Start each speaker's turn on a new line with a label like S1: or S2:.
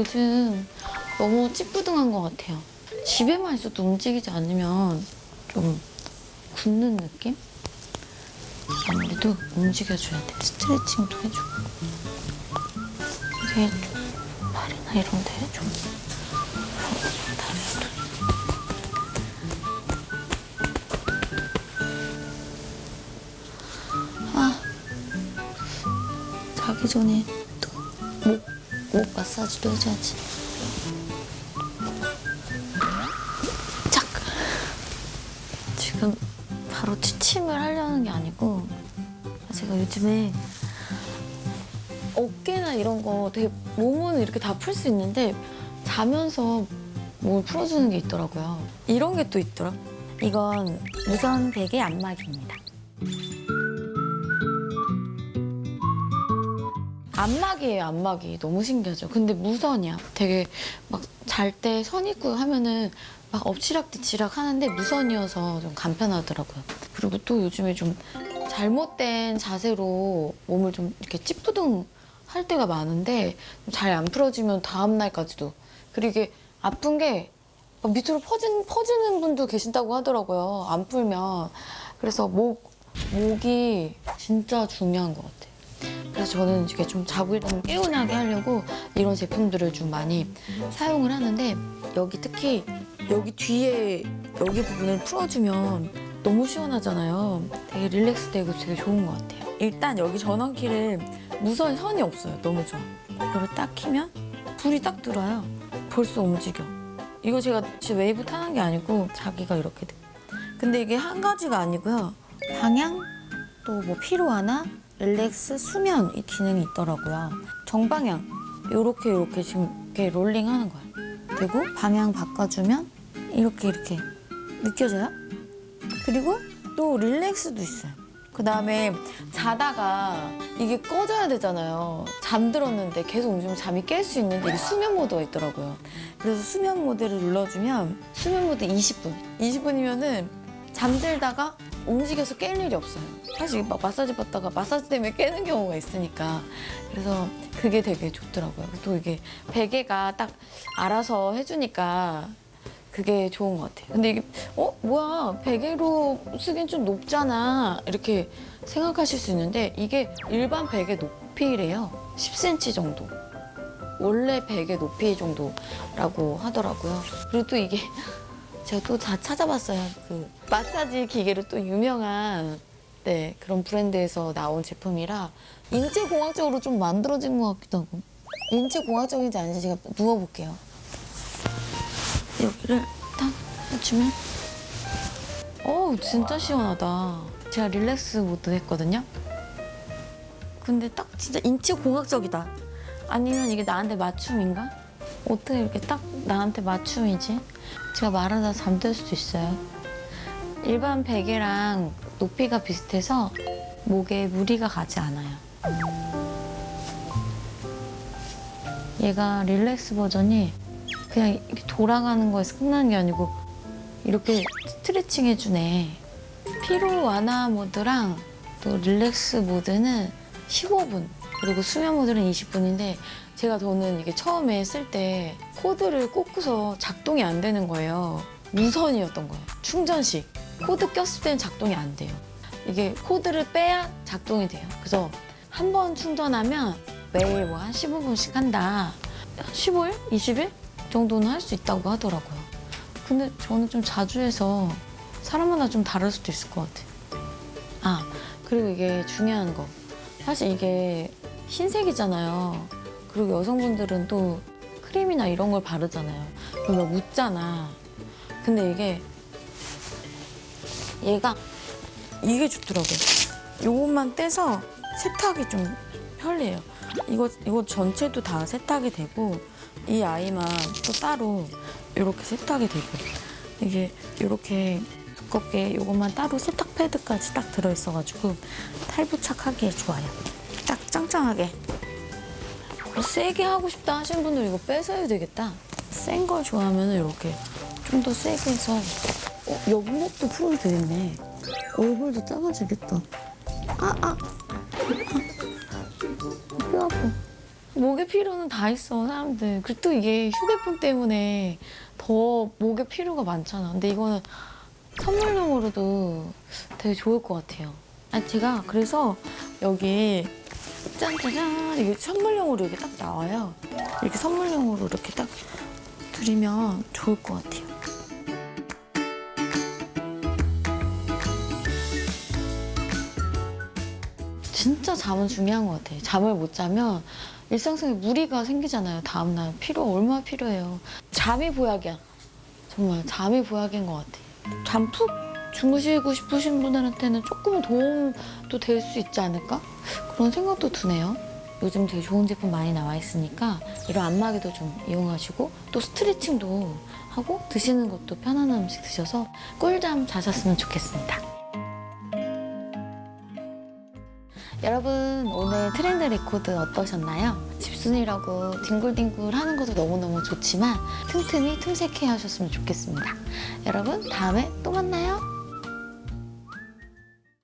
S1: 요즘 너무 찌뿌둥한 것 같아요. 집에만 있어도 움직이지 않으면 좀 굳는 느낌? 아무래도 움직여줘야 돼. 스트레칭도 해주고. 이게 좀 팔이나 이런 데좀 다리도 아, 자기 전에 또 목, 목 마사지도 해줘야지. 짝! 지금 바로 취침을 하려는 게 아니고, 제가 요즘에 어깨나 이런 거 되게 몸은 이렇게 다 풀 수 있는데, 자면서 몸을 풀어주는 게 있더라고요. 이런 게 또 있더라. 이건 무선 베개 안마기입니다. 안마기예요, 안마기. 너무 신기하죠. 근데 무선이야. 되게 막 잘 때 선 있고 하면은 막 엎치락뒤치락 하는데 무선이어서 좀 간편하더라고요. 그리고 또 요즘에 좀 잘못된 자세로 몸을 좀 이렇게 찌뿌둥 할 때가 많은데 잘 안 풀어지면 다음 날까지도 그리고 이게 아픈 게막 밑으로 퍼진, 퍼지는 분도 계신다고 하더라고요. 안 풀면. 그래서 목, 목이 진짜 중요한 것 같아요. 그래서 저는 이렇게 좀 자고 일어나면 개운하게 하려고 이런 제품들을 좀 많이 사용을 하는데 여기 특히 여기 뒤에 여기 부분을 풀어주면 너무 시원하잖아요. 되게 릴렉스 되고 되게 좋은 것 같아요. 일단 여기 전원키를 무선 선이 없어요. 너무 좋아. 이거를 딱 키면 불이 딱 들어요. 벌써 움직여. 이거 제가 진짜 웨이브 타는 게 아니고 자기가 이렇게 돼. 근데 이게 한 가지가 아니고요. 방향 또 뭐 피로 완화, 릴렉스, 수면 이 기능이 있더라고요. 정방향 요렇게 요렇게 지금 이렇게 롤링 하는 거예요. 그리고 방향 바꿔주면 이렇게 이렇게 느껴져요? 그리고 또 릴렉스도 있어요. 그 다음에 자다가 이게 꺼져야 되잖아요. 잠들었는데 계속 움직이면 잠이 깰 수 있는데 이게 수면 모드가 있더라고요. 그래서 수면 모드를 눌러주면 수면 모드 20분. 20분이면은 잠들다가 움직여서 깰 일이 없어요. 사실 막 마사지 받다가 마사지 때문에 깨는 경우가 있으니까. 그래서 그게 되게 좋더라고요. 또 이게 베개가 딱 알아서 해주니까 그게 좋은 것 같아요. 근데 이게 어 뭐야 베개로 쓰기엔 좀 높잖아 이렇게 생각하실 수 있는데 이게 일반 베개 높이래요. 10cm 정도. 원래 베개 높이 정도라고 하더라고요. 그리고 또 이게 제가 또 다 찾아봤어요. 그 마사지 기계로 또 유명한 네 그런 브랜드에서 나온 제품이라 인체 공학적으로 좀 만들어진 것 같기도 하고 인체 공학적인지 아닌지 제가 누워볼게요. 여기를 딱 해주면 어우 진짜 시원하다 제가 릴렉스 모드 했거든요 근데 딱 진짜 인체 공학적이다 아니면 이게 나한테 맞춤인가? 어떻게 이렇게 딱 나한테 맞춤이지? 제가 말하다 잠들 수도 있어요 일반 베개랑 높이가 비슷해서 목에 무리가 가지 않아요 얘가 릴렉스 버전이 그냥 이렇게 돌아가는 거에서 끝나는 게 아니고 이렇게 스트레칭 해주네. 피로 완화 모드랑 또 릴렉스 모드는 15분 그리고 수면 모드는 20분인데 제가 저는 이게 처음에 쓸 때 코드를 꽂고서 작동이 안 되는 거예요. 무선이었던 거예요. 충전식. 코드 꼈을 때는 작동이 안 돼요. 이게 코드를 빼야 작동이 돼요. 그래서 한 번 충전하면 매일 뭐 한 15분씩 한다. 15일? 20일? 정도는 할 수 있다고 하더라고요. 근데 저는 좀 자주 해서 사람마다 좀 다를 수도 있을 것 같아요. 아, 그리고 이게 중요한 거. 사실 이게 흰색이잖아요. 그리고 여성분들은 또 크림이나 이런 걸 바르잖아요. 그러면 묻잖아. 근데 이게 얘가 이게 좋더라고요. 요것만 떼서 세탁이 좀 편리해요. 이거 이거 전체도 다 세탁이 되고 이 아이만 또 따로 이렇게 세탁이 되고 이게 이렇게 두껍게 이것만 따로 세탁 패드까지 딱 들어있어가지고 탈부착하기에 좋아요. 딱 짱짱하게. 세게 하고 싶다 하시는 분들 이거 뺏어야 되겠다. 센 걸 좋아하면 이렇게 좀 더 세게 해서 어, 옆목도 풀어도 되겠네. 얼굴도 작아지겠다. 아, 아. 아. 뼈 아파. 목의 피로는 다 있어 사람들. 그리고 또 이게 휴대폰 때문에 더 목의 피로가 많잖아. 근데 이거는 선물용으로도 되게 좋을 것 같아요. 아니 제가 그래서 여기 짠짜잔 이게 선물용으로 이렇게 딱 나와요. 이렇게 선물용으로 이렇게 딱 드리면 좋을 것 같아요. 진짜 잠은 중요한 것 같아요. 잠을 못 자면 일상생활에 무리가 생기잖아요. 다음날 피로 얼마나 필요해요. 잠이 보약이야. 정말 잠이 보약인 것 같아요. 잠 푹 주무시고 싶으신 분들한테는 조금은 도움도 될 수 있지 않을까? 그런 생각도 드네요. 요즘 되게 좋은 제품 많이 나와 있으니까 이런 안마기도 좀 이용하시고 또 스트레칭도 하고 드시는 것도 편안한 음식 드셔서 꿀잠 자셨으면 좋겠습니다. 여러분 오늘 트렌드 레코드 어떠셨나요? 집순이라고 뒹굴뒹굴 하는 것도 너무너무 좋지만 틈틈이 틈새케 하셨으면 좋겠습니다. 여러분 다음에 또 만나요.